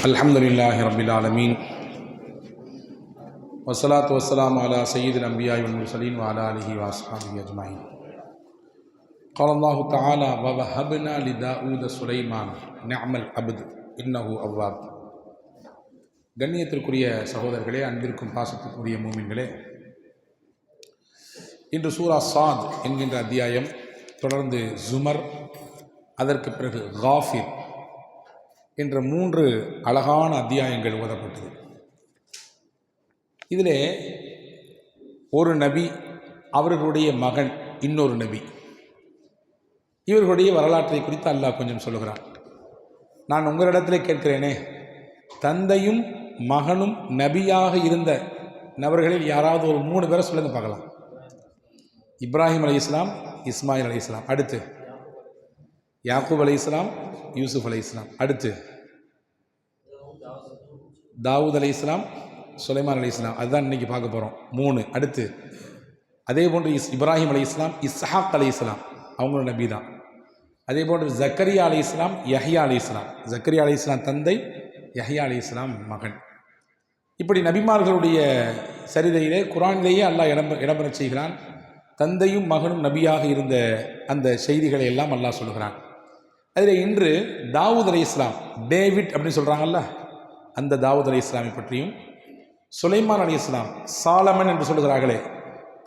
الحمد لله رب العالمين والصلاة والسلام على سيد الأنبياء والمرسلين وعلى آله وأصحابه أجمعين قال الله تعالى ووهبنا لداود سليمان نعم العبد إنه أواب கண்ணியத்திற்குரிய சகோதரர்களே அன்பிற்கும் பாசத்திற்குரிய மூமின்களே இன்று சூரா சாத் என்கின்ற அத்தியாயம் தொடர்ந்து ஜுமர் அதற்கு பிறகு காஃபிர் என்ற மூன்று அழகான அத்தியாயங்கள் ஓதப்பட்டது. இதில் ஒரு நபி அவர்களுடைய மகன் இன்னொரு நபி. இவர்களுடைய வரலாற்றை குறித்து அல்லாஹ் கொஞ்சம் சொல்லுகிறான். நான் உங்களிடத்தில் கேட்கிறேனே தந்தையும் மகனும் நபியாக இருந்த நபர்களில் யாராவது ஒரு மூணு பேரை சொல்லுங்க பார்க்கலாம். இப்ராஹிம் அலி இஸ்லாம் இஸ்மாயில் அலி இஸ்லாம் அடுத்து யாக்கூப் அலி இஸ்லாம் யூசுஃப் அலி இஸ்லாம் அடுத்து தாவூத் அலி இஸ்லாம் சுலைமான் அலி இஸ்லாம் அதுதான் இன்றைக்கி பார்க்க போகிறோம் மூணு. அடுத்து அதே போன்று இஸ் இப்ராஹிம் அலி இஸ்லாம் இஸ்ஹாக் அலி இஸ்லாம் அவங்களும் நபி தான். அதே போன்று ஜக்கரியா அலி இஸ்லாம் யஹியா அலி இஸ்லாம் ஜக்கரியா அலி இஸ்லாம் தந்தை யஹியா அலி இஸ்லாம் மகன். இப்படி நபிமார்களுடைய சரிதையிலே குரானிலேயே அல்லாஹ் இடம் இடம்பெறச் செய்கிறான். தந்தையும் மகனும் நபியாக இருந்த அந்த செய்திகளை எல்லாம் அல்லாஹ் சொல்கிறான். அதில் இன்று தாவூத் அலி இஸ்லாம் டேவிட் அப்படின்னு சொல்கிறாங்கல்ல அந்த தாவூத் அலி இஸ்லாமை பற்றியும் சுலைமான் அலி இஸ்லாம் சாலமன் என்று சொல்கிறார்களே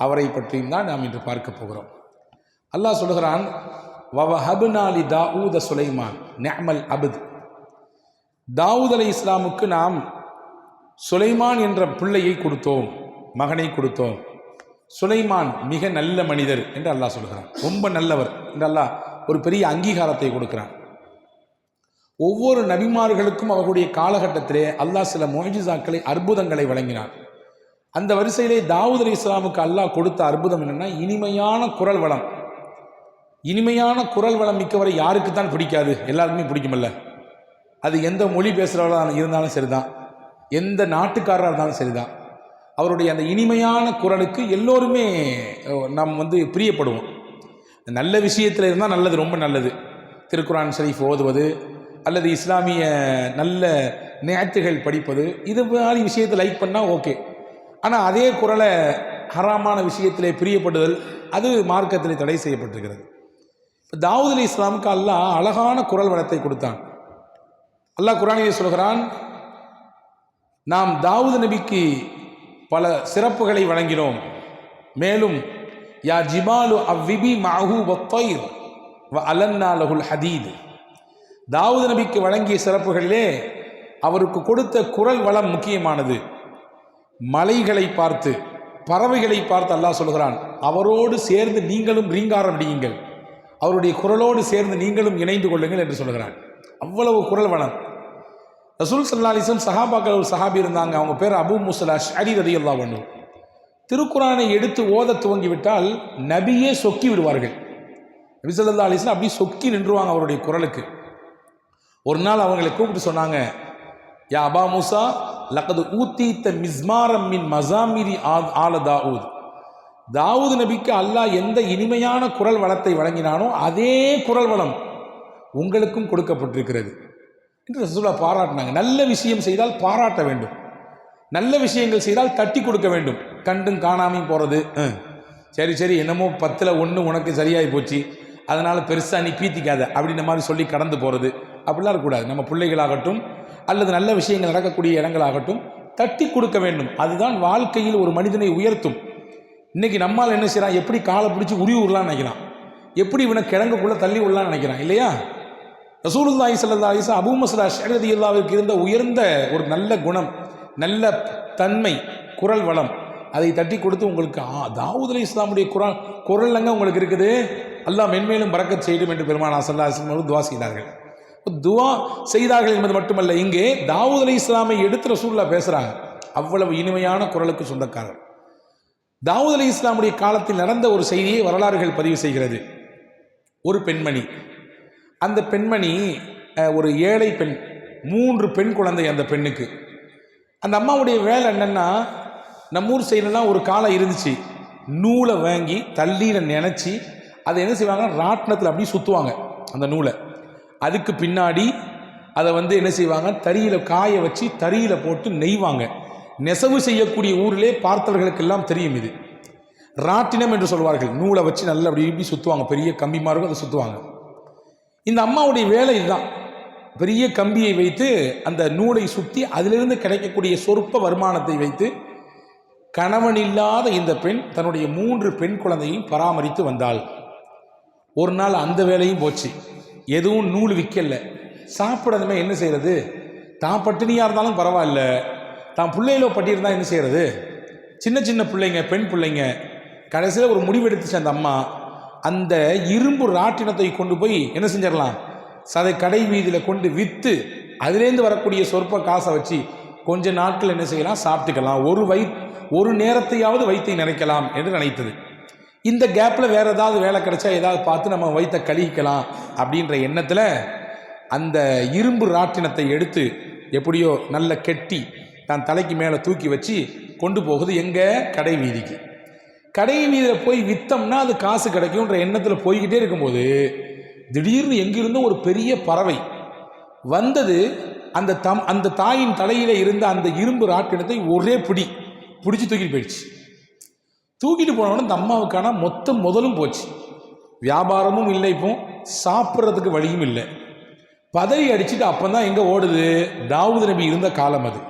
அவரை பற்றியும் தான் நாம் இன்று பார்க்க போகிறோம். அல்லாஹ் சொல்கிறான் வவஹபுனாலி தாவூத சுலைமான் நெமல் அபுத். தாவூத் அலி இஸ்லாமுக்கு நாம் சுலைமான் என்ற பிள்ளையை கொடுத்தோம் மகனை கொடுத்தோம். சுலைமான் மிக நல்ல மனிதர் என்று அல்லாஹ் சொல்கிறான் ரொம்ப நல்லவர் என்று அல்லாஹ் ஒரு பெரிய அங்கீகாரத்தை கொடுக்கிறான். ஒவ்வொரு நபிமார்களுக்கும் அவர்களுடைய காலகட்டத்திலே அல்லாஹ் சில மொய்ஜிசாக்களை அற்புதங்களை வழங்கினார் அந்த வரிசையிலே தாவூத் அலி இஸ்லாமுக்கு அல்லாஹ் கொடுத்த அற்புதம் என்னென்னா இனிமையான குரல் வளம். இனிமையான குரல் வளம் மிக்கவரை யாருக்கு தான் பிடிக்காது? எல்லாருக்குமே பிடிக்குமல்ல. அது எந்த மொழி பேசுகிறவர்களாக இருந்தாலும் சரிதான். எந்த நாட்டுக்காரராக இருந்தாலும் சரிதான். அவருடைய அந்த இனிமையான குரலுக்கு எல்லோருமே நாம் வந்து பிரியப்படுவோம். நல்ல விஷயத்தில் இருந்தால் நல்லது ரொம்ப நல்லது. திருக்குரான் ஷரீஃப் ஓதுவது அல்லது இஸ்லாமிய நல்ல நேற்றுகள் படிப்பது இது மாதிரி விஷயத்தை லைக் பண்ணால் ஓகே ஆனால் அதே குரலை ஹராமான விஷயத்திலே பிரியப்படுதல் அது மார்க்கத்திலே தடை செய்யப்பட்டிருக்கிறது. இப்போ தாவூத் அலி இஸ்லாமுக்கு அல்லாஹ் அழகான குரல் வளத்தை கொடுத்தான். அல்லாஹ் குரானிலே சொல்கிறான் நாம் தாவூத் நபிக்கு பல சிறப்புகளை வழங்கினோம். மேலும் யா ஜிபாலு அவ்விபி மாஹூ வத்தயிர் வ அலன்னா லகுல் ஹதீது. தாவூது நபிக்கு வழங்கிய சிறப்புகளிலே அவருக்கு கொடுத்த குரல் வளம் முக்கியமானது. மலைகளை பார்த்து பறவைகளை பார்த்து அல்லாஹ் சொல்கிறான் அவரோடு சேர்ந்து நீங்களும் ரீங்காரம் அடியுங்கள். அவருடைய குரலோடு சேர்ந்து நீங்களும் இணைந்து கொள்ளுங்கள் என்று சொல்கிறான். அவ்வளவு குரல் வளம். ரசூல் சல்லாலிசம் சஹாபாக்கள் ஒரு சஹாபி இருந்தாங்க. அவங்க பேர் அபு முசலா ஷரி ரதி அல்லா பண்ணு திருக்குறானை எடுத்து ஓத துவங்கி விட்டால் நபியே சொக்கி விடுவார்கள். நபி சொல்லா அலிஸ்லாம் அப்படியே சொக்கி நின்றுவாங்க அவருடைய குரலுக்கு. ஒரு நாள் அவங்களை கூப்பிட்டு சொன்னாங்க யா அபா மூசா லக்கது ஊத்தீத்த மிஸ்மாரம் மின் மசாமிரி ஆல தாவூத். தாவூத் நபிக்கு அல்லாஹ் எந்த இனிமையான குரல் வளத்தை வழங்கினானோ அதே குரல் வளம் உங்களுக்கும் கொடுக்கப்பட்டிருக்கிறது. என்று ரசூலா பாராட்டினாங்க. நல்ல விஷயம் செய்தால் பாராட்ட வேண்டும். நல்ல விஷயங்கள் செய்தால் தட்டி கொடுக்க வேண்டும். கண்டும் காணாமையும் போகிறது சரி சரி என்னமோ பத்தில் ஒன்று உனக்கு சரியாகி போச்சு. அதனால் பெருசாக நீ பீத்திக்காத. அப்படின்ற மாதிரி சொல்லி கடந்து போகிறது அப்படிலாம் இருக்கக்கூடாது. நம்ம பிள்ளைகளாகட்டும் அல்லது நல்ல விஷயங்கள் நடக்கக்கூடிய இடங்களாகட்டும் தட்டி கொடுக்க வேண்டும். அதுதான் வாழ்க்கையில் ஒரு மனிதனை உயர்த்தும். இன்றைக்கி நம்மால் என்ன செய்கிறான் எப்படி காலை பிடிச்சி உரிய விடலான்னு நினைக்கிறான். எப்படி இவனை கிழங்குக்குள்ளே தள்ளி விடலான்னு நினைக்கிறான் இல்லையா? ரசூலுல்லாஹி சல்லா அலிசா அபு மசலா ஷரதி அல்லாவிற்கு இருந்த உயர்ந்த ஒரு நல்ல குணம் நல்ல தன்மை குரல் வளம். அதை தட்டி கொடுத்து உங்களுக்கு ஆ தாவூத் அலி இஸ்லாமுடைய குரல் குரல்லங்க உங்களுக்கு இருக்குது. அல்லாஹ் மென்மேலும் பறக்கச் செய்யும் என்று பெருமானா சல்லா இஸ்லாம் துவா செய்தார்கள். துவா செய்தார்கள் என்பது மட்டுமல்ல இங்கே தாவூத் அலி இஸ்லாமை எடுத்து ரசூல்லா பேசுகிறாங்க அவ்வளவு இனிமையான குரலுக்கு சொந்தக்காரர். தாவூத் அலி இஸ்லாமுடைய காலத்தில் நடந்த ஒரு செய்தியை வரலாறுகள் பதிவு செய்கிறது. ஒரு பெண்மணி. அந்த பெண்மணி ஒரு ஏழை பெண் மூன்று பெண் குழந்தை அந்த பெண்ணுக்கு. அந்த அம்மாவுடைய வேலை என்னென்னா நம்ம ஊர் சைட்லலாம் ஒரு காலம் இருந்துச்சு. நூலை வாங்கி தள்ளியில் நினச்சி அதை என்ன செய்வாங்க ராட்டினத்தில் அப்படியே சுற்றுவாங்க அந்த நூலை. அதுக்கு பின்னாடி அதை வந்து என்ன செய்வாங்க? தறியில் காய வச்சு தறியில் போட்டு நெய்வாங்க. நெசவு செய்யக்கூடிய ஊரிலே பார்த்தவர்களுக்கெல்லாம் தெரியும் இது. ராட்டினம் என்று சொல்வார்கள். நூலை வச்சு நல்லா அப்படி இப்படி சுற்றுவாங்க பெரிய கம்பி மாதிரி அதை சுற்றுவாங்க இந்த அம்மாவுடைய வேலை இதுதான். பெரிய கம்பியை வைத்து அந்த நூலை சுற்றி அதிலிருந்து கிடைக்கக்கூடிய சொற்ப வருமானத்தை வைத்து கணவன் இல்லாத இந்த பெண் தன்னுடைய மூன்று பெண் குழந்தையும் பராமரித்து வந்தாள். ஒரு நாள் அந்த வேலையும் போச்சு. எதுவும் நூல் விற்கல சாப்பிடாதமே என்ன செய்கிறது தான் பட்டினியாக இருந்தாலும் பரவாயில்ல. தான் பிள்ளைகளோ பட்டியிருந்தா என்ன செய்கிறது சின்ன சின்ன பிள்ளைங்க பெண் பிள்ளைங்க கடைசியில் ஒரு முடிவெடுத்துச்சு அந்த அம்மா. அந்த இரும்பு ராட்டினத்தை கொண்டு போய் என்ன செஞ்சிடலாம்? சதை கடை வீதியில் கொண்டு விற்று அதுலேருந்து வரக்கூடிய சொற்ப காசை வச்சு கொஞ்ச நாட்கள் என்ன செய்யலாம்? சாப்பிட்டுக்கலாம். ஒரு வை ஒரு நேரத்தையாவது வைத்தை நினைக்கலாம் என்று நினைத்தது. இந்த கேப்பில் வேறு ஏதாவது வேலை கிடைச்சா ஏதாவது பார்த்து நம்ம வயிற்ற கழிக்கலாம் அப்படின்ற எண்ணத்தில் அந்த இரும்பு ராட்டினத்தை எடுத்து எப்படியோ நல்ல கெட்டி தான் தலைக்கு மேலே தூக்கி வச்சு கொண்டு போகுது எங்கே? கடை வீதிக்கு. கடை வீதியில் போய் விற்றோம்னா அது காசு கிடைக்கும்ன்ற எண்ணத்தில் போய்கிட்டே இருக்கும்போது திடீர்னு எங்கிருந்தோ ஒரு பெரிய பறவை வந்தது. அந்த தம் அந்த தாயின் தலையில் இருந்த அந்த இரும்பு ராட்டினத்தை ஒரே பிடி பிடிச்சி தூக்கிட்டு போயிடுச்சு. தூக்கிட்டு போனவொடனே இந்த அம்மாவுக்கான மொத்த முதலும் போச்சு. வியாபாரமும் இல்லை இப்போ சாப்பிட்றதுக்கு வழியும் இல்லை. பதறி அடிச்சுட்டு அப்போ தான் எங்கே ஓடுது? தாவூது நபி இருந்த காலம் அது.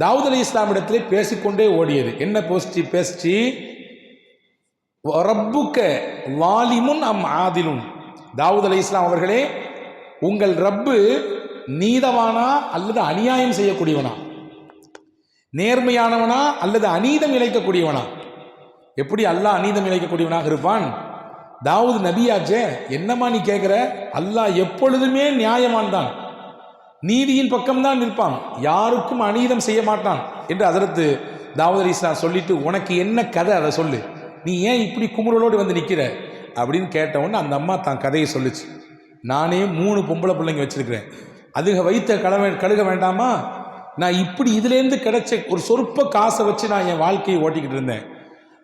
தாவூத் அலி இஸ்லாமிடத்திலே பேசிக்கொண்டே ஓடியது. என்ன போஸ்டி பேசிச்சு ரப்புக்க வாலிமுன் அம் ஆதிலும் தாவூத் அலி இஸ்லாம் அவர்களே உங்கள் ரப்பு நீதவானா அல்லது அநியாயம் செய்யக்கூடியவனா? நேர்மையானவனா அல்லது அநீதம் இழைக்கக்கூடியவனா? எப்படி அல்லாஹ் அநீதம் இழைக்கக்கூடியவனாக இருப்பான்? தாவூது நபியாச்சே என்னம்மா நீ கேட்குற அல்லாஹ் எப்பொழுதுமே நியாயமான் தான் நீதியின் பக்கம்தான் நிற்பான். யாருக்கும் அநீதம் செய்ய மாட்டான் என்று அதற்கு தாவூத் அலி இஸ்லாம் சொல்லிட்டு உனக்கு என்ன கதை? அதை சொல்லு. நீ ஏன் இப்படி குமுறலோடு வந்து நிற்கிற அப்படின்னு கேட்டவுடனே அந்த அம்மா தான் கதையை சொல்லுச்சு. நானே மூணு பொம்பளை பிள்ளைங்க வச்சுருக்கிறேன். அதுக வைத்த கழுவ கழுக வேண்டாமா? நான் இப்படி இதுலேருந்து கிடைச்ச ஒரு சொற்ப காசை வச்சு நான் என் வாழ்க்கையை ஓட்டிக்கிட்டு இருந்தேன்.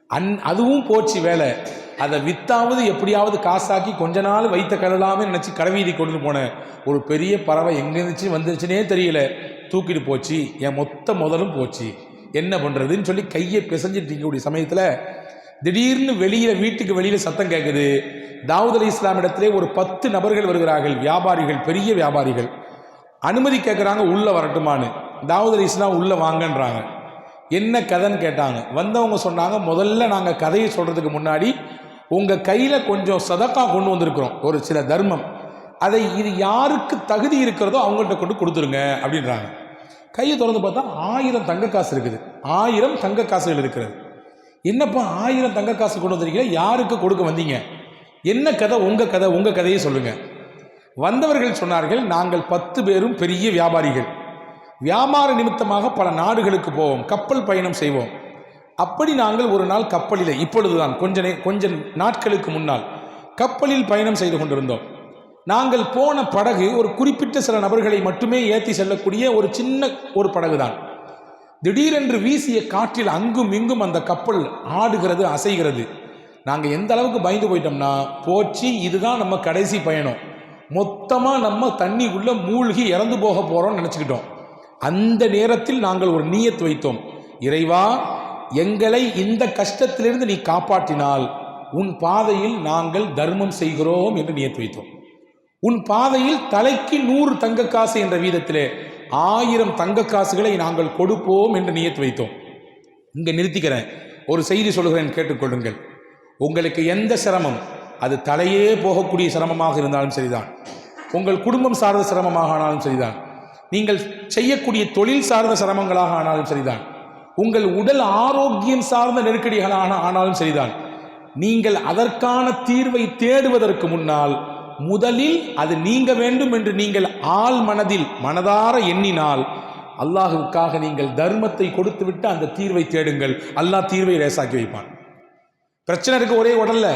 அன் அதுவும் போச்சு வேலை. அதை வித்தாவது எப்படியாவது காசாக்கி கொஞ்ச நாள் வைத்த கழலாமே நினச்சி கடவீதி கொண்டு போனேன். ஒரு பெரிய பறவை எங்கே இருந்துச்சு வந்துருச்சுனே தெரியல. தூக்கிட்டு போச்சு. என் மொத்த முதலும் போச்சு. என்ன பண்ணுறதுன்னு சொல்லி கையை பிசைஞ்சிட்டு இருக்கக்கூடிய சமயத்தில் திடீர்னு வெளியில் வீட்டுக்கு வெளியில் சத்தம் கேட்குது தாவூத் அலி இஸ்லாமிடத்திலே ஒரு பத்து நபர்கள் வருகிறார்கள். வியாபாரிகள் பெரிய வியாபாரிகள். அனுமதி கேட்குறாங்க உள்ளே வரட்டுமான்னு. தாவூத் அலி இஸ்லாம் உள்ளே வாங்கன்றாங்க. என்ன கதைன்னு கேட்டாங்க. வந்தவங்க சொன்னாங்க முதல்ல நாங்கள் கதையை சொல்கிறதுக்கு முன்னாடி உங்கள் கையில் கொஞ்சம் சதக்கா கொண்டு வந்திருக்கிறோம் ஒரு சில தர்மம். அதை இது யாருக்கு தகுதி இருக்கிறதோ அவங்கள்ட்ட கொண்டு கொடுத்துருங்க அப்படின்றாங்க. கையை திறந்து பார்த்தா ஆயிரம் தங்க காசு இருக்குது. ஆயிரம் தங்க காசுகள் இருக்கிறது. என்னப்பா ஆயிரம் தங்க காசு கொண்டு வந்திருக்கீங்க? யாருக்கு கொடுக்க வந்தீங்க? என்ன கதை? உங்கள் கதை உங்கள் கதையை சொல்லுங்கள் வந்தவர்கள் சொன்னார்கள் நாங்கள் பத்து பேரும் பெரிய வியாபாரிகள். வியாபார நிமித்தமாக பல நாடுகளுக்கு போவோம் கப்பல் பயணம் செய்வோம். அப்படி நாங்கள் ஒரு நாள் கப்பலில் இப்பொழுதுதான் கொஞ்ச நே கொஞ்ச நாட்களுக்கு முன்னால் கப்பலில் பயணம் செய்து கொண்டிருந்தோம். நாங்கள் போன படகு ஒரு குறிப்பிட்ட சில நபர்களை மட்டுமே ஏற்றி செல்லக்கூடிய ஒரு சின்ன ஒரு படகு தான் திடீரென்று வீசிய காற்றில் அங்கும் இங்கும் அந்த கப்பல் ஆடுகிறது அசைகிறது. நாங்கள் எந்த அளவுக்கு பயந்து போயிட்டோம்னா போச்சு இதுதான் நம்ம கடைசி பயணம். மொத்தமாக நம்ம தண்ணிக்குள்ளே மூழ்கி இறந்து போக போகிறோம்னு நினச்சிக்கிட்டோம். அந்த நேரத்தில் நாங்கள் ஒரு நீயத் வைத்தோம். இறைவா எங்களை இந்த கஷ்டத்திலிருந்து நீ காப்பாற்றினால் உன் பாதையில் நாங்கள் தர்மம் செய்கிறோம் என்று நியத்து வைத்தோம். உன் பாதையில் தலைக்கு நூறு தங்க காசு என்ற வீதத்திலே ஆயிரம் தங்க காசுகளை நாங்கள் கொடுப்போம் என்று நியத்து வைத்தோம். இங்கே நிறுத்திக்கிறேன். ஒரு செய்தி சொல்கிறேன் கேட்டுக்கொள்ளுங்கள். உங்களுக்கு எந்த சிரமம்? அது தலையே போகக்கூடிய சிரமமாக இருந்தாலும் சரிதான். உங்கள் குடும்பம் சார்ந்த சிரமமாக ஆனாலும் சரிதான். நீங்கள் செய்யக்கூடிய தொழில் சார்ந்த சிரமங்களாக ஆனாலும் சரிதான். உங்கள் உடல் ஆரோக்கியம் சார்ந்த நெருக்கடிகளான ஆனாலும் சரிதான். நீங்கள் அதற்கான தீர்வை தேடுவதற்கு முன்னால் முதலில் அது நீங்க வேண்டும் என்று நீங்கள் ஆள் மனதில் மனதார எண்ணினால் அல்லாஹுக்காக நீங்கள் தர்மத்தை கொடுத்துவிட்டு அந்த தீர்வை தேடுங்கள். அல்லாஹ் தீர்வை லேசாக்கி வைப்பான். பிரச்சனை இருக்கு ஒரே உடல்ல.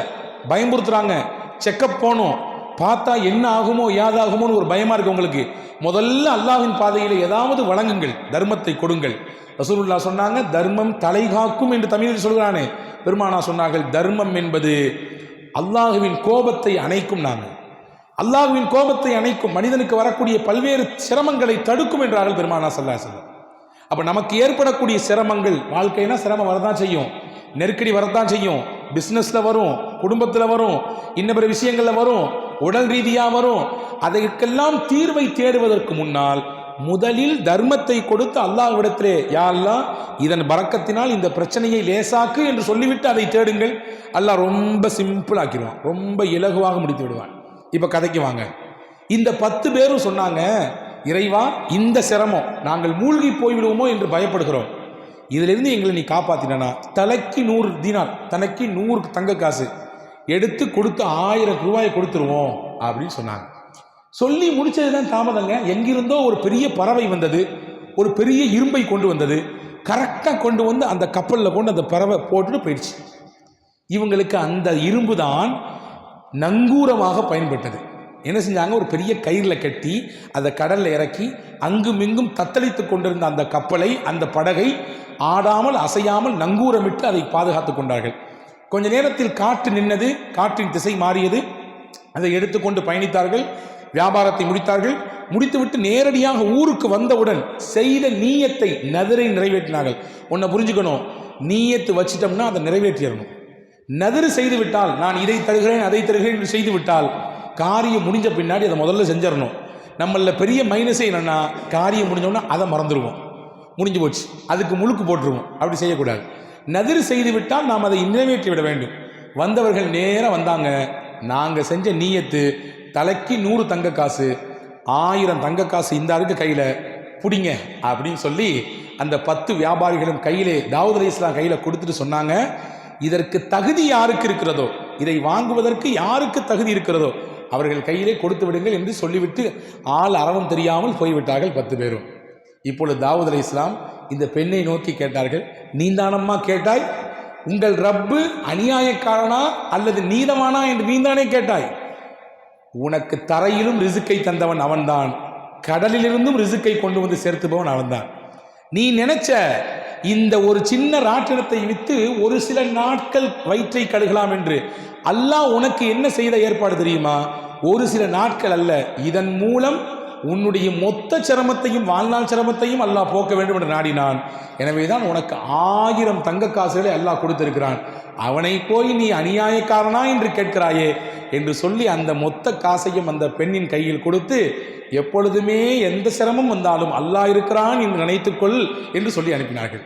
பயமுறுத்துறாங்க. செக்கப் போகணும் பார்த்தா என்ன ஆகுமோ யாதாகுமோன்னு ஒரு பயமா இருக்கு உங்களுக்கு. முதல்ல அல்லாஹ்வின் பாதையில் ஏதாவது வழங்குங்கள் தர்மத்தை கொடுங்கள். ரசூலுல்லா சொன்னாங்க தர்மம் தலை காக்கும் என்று தமிழில் சொல்கிறானே. பெருமானா சொன்னார்கள் தர்மம் என்பது அல்லாஹுவின் கோபத்தை அணைக்கும் நாங்கள். அல்லாஹ்வின் கோபத்தை அணைக்கும் மனிதனுக்கு வரக்கூடிய பல்வேறு சிரமங்களை தடுக்கும் என்றார்கள் பெருமானா சல்லா செல்லம் அப்போ நமக்கு ஏற்படக்கூடிய சிரமங்கள் வாழ்க்கைனா சிரமம் வரதான் செய்யும். நெருக்கடி வரதான் செய்யும். பிஸ்னஸில் வரும் குடும்பத்தில் வரும் இன்ன பிற விஷயங்களில் வரும். உடல் ரீதியாக வரும். அதற்கெல்லாம் தீர்வை தேடுவதற்கு முன்னால் முதலில் தர்மத்தை கொடுத்து அல்லாஹ்விடத்திலே யாரெல்லாம் இதன் பறக்கத்தினால் இந்த பிரச்சனையை லேசாக்கு என்று சொல்லிவிட்டு அதை தேடுங்கள். அல்லாஹ் ரொம்ப சிம்பிள் ஆக்கிடுவான். ரொம்ப இலகுவாக முடித்து விடுவான். இப்போ கதைக்கு வாங்க. இந்த பத்து பேரும் சொன்னாங்க இறைவா இந்த சிரமம் நாங்கள் மூழ்கி போய்விடுவோமோ என்று பயப்படுகிறோம். இதிலிருந்து எங்களை நீ காப்பாத்தினா தலைக்கு நூறு தினார் தனக்கு நூறு தங்க காசு. எடுத்து கொடுத்து ஆயிரம் ரூபாயை கொடுத்துருவோம் அப்படின்னு சொன்னாங்க. சொல்லி முடிச்சது தான் தாமதங்க. எங்கிருந்தோ ஒரு பெரிய பறவை வந்தது. ஒரு பெரிய இரும்பை கொண்டு வந்தது. கரெக்டாக கொண்டு வந்து அந்த கப்பலில் கொண்டு அந்த பறவை போட்டுட்டு போயிடுச்சு. இவங்களுக்கு அந்த இரும்பு தான் நங்கூரமாக பயன்பட்டது. என்ன செஞ்சாங்க? ஒரு பெரிய கயிறில் கட்டி அதை கடலில் இறக்கி அங்குமிங்கும் தத்தளித்து கொண்டிருந்த அந்த கப்பலை அந்த படகை ஆடாமல் அசையாமல் நங்கூரமிட்டு அதை பாதுகாத்து கொண்டார்கள். கொஞ்ச நேரத்தில் காற்று நின்னது காற்றின் திசை மாறியது. அதை எடுத்துக்கொண்டு பயணித்தார்கள். வியாபாரத்தை முடித்தார்கள். முடித்துவிட்டு நேரடியாக ஊருக்கு வந்தவுடன் செய்த நீயத்தை நதிரை நிறைவேற்றினார்கள். உன்னை புரிஞ்சுக்கணும். நீயத்து வச்சிட்டோம்னா அதை நிறைவேற்றிடணும். நதிரு செய்து விட்டால் நான் இதை தருகிறேன் அதை தருகிறேன் என்று செய்து விட்டால் காரியம் முடிஞ்ச பின்னாடி அதை முதல்ல செஞ்சிடணும். நம்மள பெரிய மைனஸே என்னன்னா காரியம் முடிஞ்சோன்னா அதை மறந்துடுவோம். முடிஞ்சு போச்சு. அதுக்கு முழுக்கு போட்டுருவோம். அப்படி செய்யக்கூடாது. நதிர் செய்து விட்டால் நாம் அதை நிறைவேற்றி விட வேண்டும். வந்தவர்கள் நேராக வந்தாங்க. நாங்கள் செஞ்ச நீயத்து தலைக்கு நூறு தங்க காசு ஆயிரம் தங்க காசு இந்த ஆளுக்கு கையில் பிடிங்க அப்படின்னு சொல்லி அந்த பத்து வியாபாரிகளும் கையிலே தாவூத் அலி இஸ்லாம் கையில் கொடுத்துட்டு சொன்னாங்க. இதற்கு தகுதி யாருக்கு இருக்கிறதோ இதை வாங்குவதற்கு யாருக்கு தகுதி இருக்கிறதோ அவர்கள் கையிலே கொடுத்து விடுங்கள் என்று சொல்லிவிட்டு ஆள் அறவும் தெரியாமல் போய்விட்டார்கள் பத்து பேரும். இப்பொழுது தாவூத் அலி இஸ்லாம் இந்த பெண்ணை நோக்கி கேட்டார்கள் நீந்தானம்மா கேட்டாய்? உங்கள் ரப்பு அநியாயக்காரனா அல்லது நீதமானா? என்று நீந்தானே கேட்டாய். உனக்கு தரையிலும் ரிசுக்கை தந்தவன் அவன்தான். கடலிலிருந்தும் ரிசுக்கை கொண்டு வந்து சேர்த்துபவன் அவன்தான். நீ நினைச்ச இந்த ஒரு சின்ன ராட்டினத்தை வித்து ஒரு சில நாட்கள் வயிற்றை கழுகலாம் என்று அல்லாஹ் உனக்கு என்ன செய்த ஏற்பாடு தெரியுமா? ஒரு சில நாட்கள் அல்ல இதன் மூலம் உன்னுடைய மொத்த சிரமத்தையும் வாழ்நாள் சிரமத்தையும் அல்லாஹ் போக்க வேண்டும் என்று நாடினான். எனவே தான் உனக்கு ஆயிரம் தங்க காசுகளை அல்லாஹ் கொடுத்திருக்கிறான். அவனை போய் நீ அநியாயக்காரனா என்று கேட்கிறாயே என்று சொல்லி அந்த மொத்த காசையும் அந்த பெண்ணின் கையில் கொடுத்து எப்பொழுதுமே எந்த சிரமம் வந்தாலும் அல்லாஹ் இருக்கிறான் என்று நினைத்துக்கொள் என்று சொல்லி அனுப்பினார்கள்.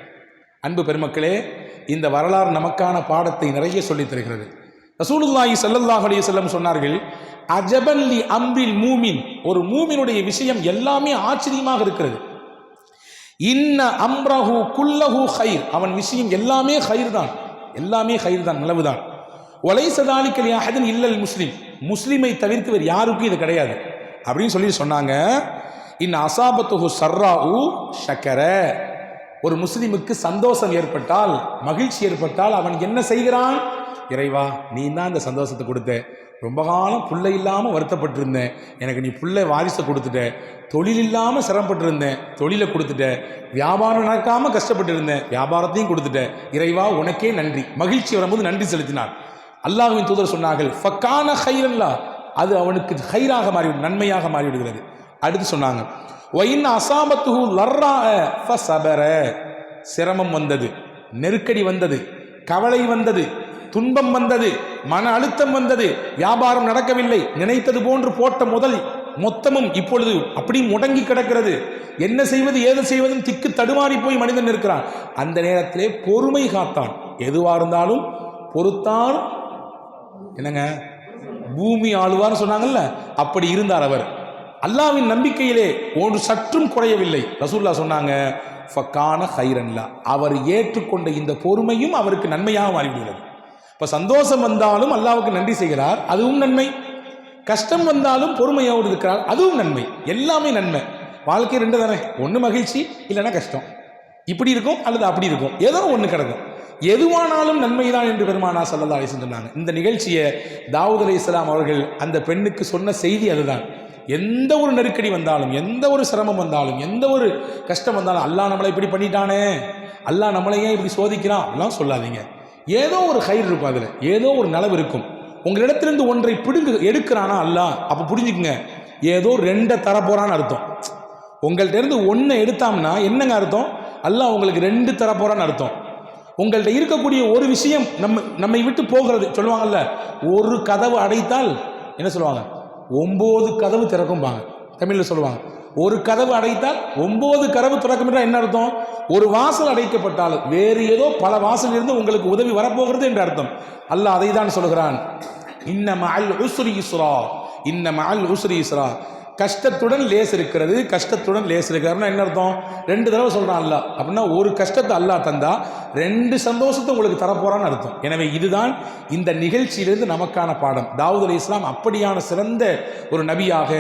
அன்பு பெருமக்களே இந்த வரலாறு நமக்கான பாடத்தை நிறைய சொல்லித் தருகிறது. ரசூலுல்லாஹி சல்லல்லாஹ் அலி செல்லம் சொன்னார்கள் அஜபல்லி அம்பில் மூமின். ஒரு மூமினுடைய விஷயம் எல்லாமே ஆச்சரியமாக இருக்கிறது. இன்ன அம்ரஹு குல்லஹு ஹைர். அவன் விஷயம் எல்லாமே ஹைர் தான். எல்லாமே ஹைர் தான் நிலவுதான் ஒலை சதாலிக்கல் யாஹதன் இல்லல் முஸ்லிம். முஸ்லீமை தவிர்த்து வேறு யாருக்கும் இது கிடையாது. அப்படின்னு சொல்லி சொன்னாங்க. இன் அசாபத்துஹு சர்ராஉ ஷக்கர. ஒரு முஸ்லிமுக்கு சந்தோஷம் ஏற்பட்டால் மகிழ்ச்சி ஏற்பட்டால் அவன் என்ன செய்கிறான்? இறைவா நீ தான் இந்த சந்தோஷத்தை கொடுத்த. ரொம்ப காலம் புள்ளை இல்லாமல் வருத்தப்பட்டிருந்தேன் எனக்கு நீ புள்ளை வாரிசை கொடுத்துட்ட. தொழில் இல்லாமல் சிரமப்பட்டிருந்தேன் தொழிலை கொடுத்துட்ட. வியாபாரம் நடக்காமல் கஷ்டப்பட்டு இருந்தேன் வியாபாரத்தையும் கொடுத்துட்ட. இறைவா உனக்கே நன்றி. மகிழ்ச்சி வரும்போது நன்றி செலுத்தினார். அல்லாஹுவின் தூதர் சொன்னார்கள் ஃபக்கான ஹைரல்லா அது அவனுக்கு ஹைராக மாறிவிடும் நன்மையாக மாறிவிடுகிறது. அடுத்து சொன்னாங்க ஒயின் அசாமத்துஹு லர்ரா ஃபசபர. சிரமம் வந்தது நெருக்கடி வந்தது கவலை வந்தது துன்பம் வந்தது மன அழுத்தம் வந்தது வியாபாரம் நடக்கவில்லை நினைத்தது போன்று போட்ட முதல் மொத்தமும் இப்பொழுது அப்படி முடங்கி கிடக்கிறது. என்ன செய்வது ஏது செய்வதும் திக்கு தடுமாறி போய் மனிதன் இருக்கிறான் அந்த நேரத்திலே பொறுமை காத்தான். எதுவாக இருந்தாலும் பொறுத்தான். என்னங்க? பூமி ஆளுவார்னு சொன்னாங்கல்ல? அப்படி இருந்தார் அவர். அல்லாவின் நம்பிக்கையிலே ஒன்று சற்றும் குறையவில்லை. ரசூல்லா சொன்னாங்க ஃபக்கான ஹைரன்லா. அவர் ஏற்றுக்கொண்ட இந்த பொறுமையும் அவருக்கு நன்மையாக மாறிவிடுகிறது. இப்போ சந்தோஷம் வந்தாலும் அல்லாவுக்கு நன்றி செய்கிறார் அதுவும் நன்மை. கஷ்டம் வந்தாலும் பொறுமையோடு இருக்கிறார் அதுவும் நன்மை. எல்லாமே நன்மை. வாழ்க்கை ரெண்டு தானே. ஒன்று மகிழ்ச்சி இல்லைன்னா கஷ்டம். இப்படி இருக்கும் அல்லது அப்படி இருக்கும். ஏதோ ஒன்று கிடக்கும். எதுவானாலும் நன்மைதான் என்று பெருமானா சல்லா அலிசன் சொன்னாங்க. இந்த நிகழ்ச்சியை தாவூத் அலி இஸ்லாம் அவர்கள் அந்த பெண்ணுக்கு சொன்ன செய்தி அதுதான். எந்த ஒரு நெருக்கடி வந்தாலும் எந்த ஒரு சிரமம் வந்தாலும் எந்த ஒரு கஷ்டம் வந்தாலும் அல்லாஹ் நம்மளை இப்படி பண்ணிட்டானே. அல்லாஹ் நம்மளையே இப்படி சோதிக்கிறான்? அப்படிலாம் சொல்லாதீங்க. ஏதோ ஒரு கயிறு இருக்கும் அதில். ஏதோ ஒரு நலவு இருக்கும். உங்களிடத்திலிருந்து ஒன்றை பிடுங்கு எடுக்கிறானா? அல்லாஹ் அப்போ புரிஞ்சுக்குங்க. ஏதோ ரெண்டை தரப்போறான்னு அர்த்தம். உங்கள்கிட்டருந்து ஒன்றை எடுத்தாம்னா என்னங்க அர்த்தம்? அல்லாஹ் உங்களுக்கு ரெண்டு தரப்போறான்னு அர்த்தம். உங்கள்கிட்ட இருக்கக்கூடிய ஒரு விஷயம் நம்ம நம்மை விட்டு போகிறது. சொல்லுவாங்கல்ல ஒரு கதவு அடைத்தால் என்ன சொல்லுவாங்க? ஒம்பது கதவு திறக்கும்பாங்க. தமிழில் சொல்லுவாங்க ஒரு கதவு அடைத்தால் ஒன்பது கதவு திறக்கும் என்றால் என்ன அர்த்தம்? ஒரு வாசல் அடைக்கப்பட்டாலும் வேறு ஏதோ பல வாசல் இருந்து உங்களுக்கு உதவி வரப்போகிறது என்று அர்த்தம். அல்லாஹ் அதை தான் சொல்கிறான். இன்ன மஅல் உஸ்ரி இஸ்ரா இன்ன மஅல் உஸ்ரி இஸ்ரா. கஷ்டத்துடன் லேஸ் இருக்கிறது கஷ்டத்துடன் லேஸ் இருக்கிறாருன்னா என்ன அர்த்தம்? ரெண்டு தடவை சொல்கிறான் அல்லா அப்படின்னா ஒரு கஷ்டத்தை அல்லாஹ் தந்தா ரெண்டு சந்தோஷத்தை உங்களுக்கு தரப்போறான்னு அர்த்தம். எனவே இதுதான் இந்த நிகழ்ச்சியிலிருந்து நமக்கான பாடம். தாவூத் அலி இஸ்லாம் அப்படியான சிறந்த ஒரு நபியாக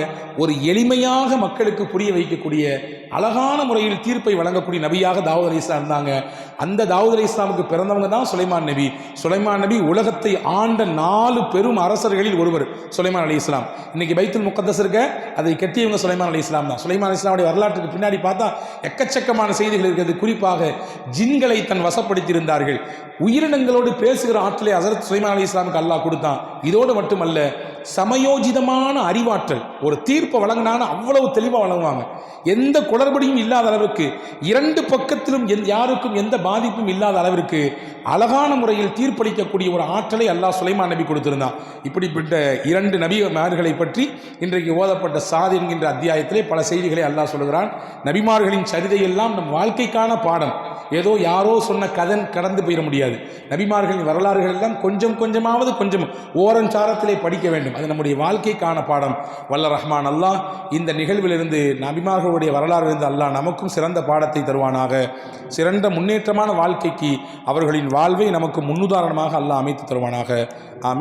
ஒரு எளிமையாக மக்களுக்கு புரிய வைக்கக்கூடிய அழகான முறையில் தீர்ப்பை வழங்கக்கூடிய நபியாக தாவூத் அலி இஸ்லாம் இருந்தாங்க. அந்த தாவூத் அலி இஸ்லாமுக்கு பிறந்தவங்க தான் சுலைமான் நபி. சுலைமான் நபி உலகத்தை ஆண்ட நாலு பெரும் அரசர்களில் ஒருவர் சுலைமான் அலி இஸ்லாம். இன்னைக்கு பைத்துல் முக்கத்தஸ் இருக்க அதை கெட்டியவங்க சுலைமான் அலி இஸ்லாம் தான். சுலைமான் அலி இஸ்லாமுடைய வரலாற்றுக்கு பின்னாடி பார்த்தா எக்கச்சக்கமான செய்திகள் இருக்கிறது குறிப்பாக ஜின்களை தன் வசப்படுத்தியிருந்தார்கள். உயிரினங்களோடு பேசுகிற ஆற்றலை அசரத் சுலைமான் அலி இஸ்லாமுக்கு அல்லாஹ் கொடுத்தான். இதோடு மட்டுமல்ல சமயோஜிதமான அறிவாற்றல் ஒரு தீர்ப்பை வழங்கினான்னு அவ்வளவு தெளிவாக வழங்குவாங்க. எந்த குளறுபடியும் இல்லாத அளவிற்கு இரண்டு பக்கத்திலும் எந்த யாருக்கும் எந்த பாதிப்பும் இல்லாத அளவிற்கு அழகான முறையில் தீர்ப்பளிக்கக்கூடிய ஒரு ஆற்றலை அல்லாஹ் சுலைமான் நபி கொடுத்திருந்தான். இப்படிப்பட்ட இரண்டு நபிமார்களை பற்றி இன்றைக்கு ஓதப்பட்ட சாதி என்கின்ற அத்தியாயத்திலே பல செய்திகளை அல்லாஹ் சொல்கிறான் நபிமார்களின் சரிதையெல்லாம் நம் வாழ்க்கைக்கான பாடம். ஏதோ யாரோ சொன்ன கதன் கடந்து போயிட முடியாது. நபிமார்களின் வரலாறுகள் எல்லாம் கொஞ்சம் கொஞ்சமாவது கொஞ்சம் ஓரஞ்சாரத்திலே படிக்க வேண்டும். அது நம்முடைய வாழ்க்கைக்கான பாடம். வல்ல ரஹ்மான் அல்லாஹ் இந்த நிகழ்விலிருந்து நபிமார்களுடைய வரலாறிலிருந்து அல்லாஹ் நமக்கும் சிறந்த பாடத்தை தருவானாக. சிறந்த முன்னேற்றமான வாழ்க்கைக்கு அவர்களின் வாழ்வை நமக்கு முன்னுதாரணமாக அல்லாஹ் அமைத்து தருவானாக. ஆமீன்.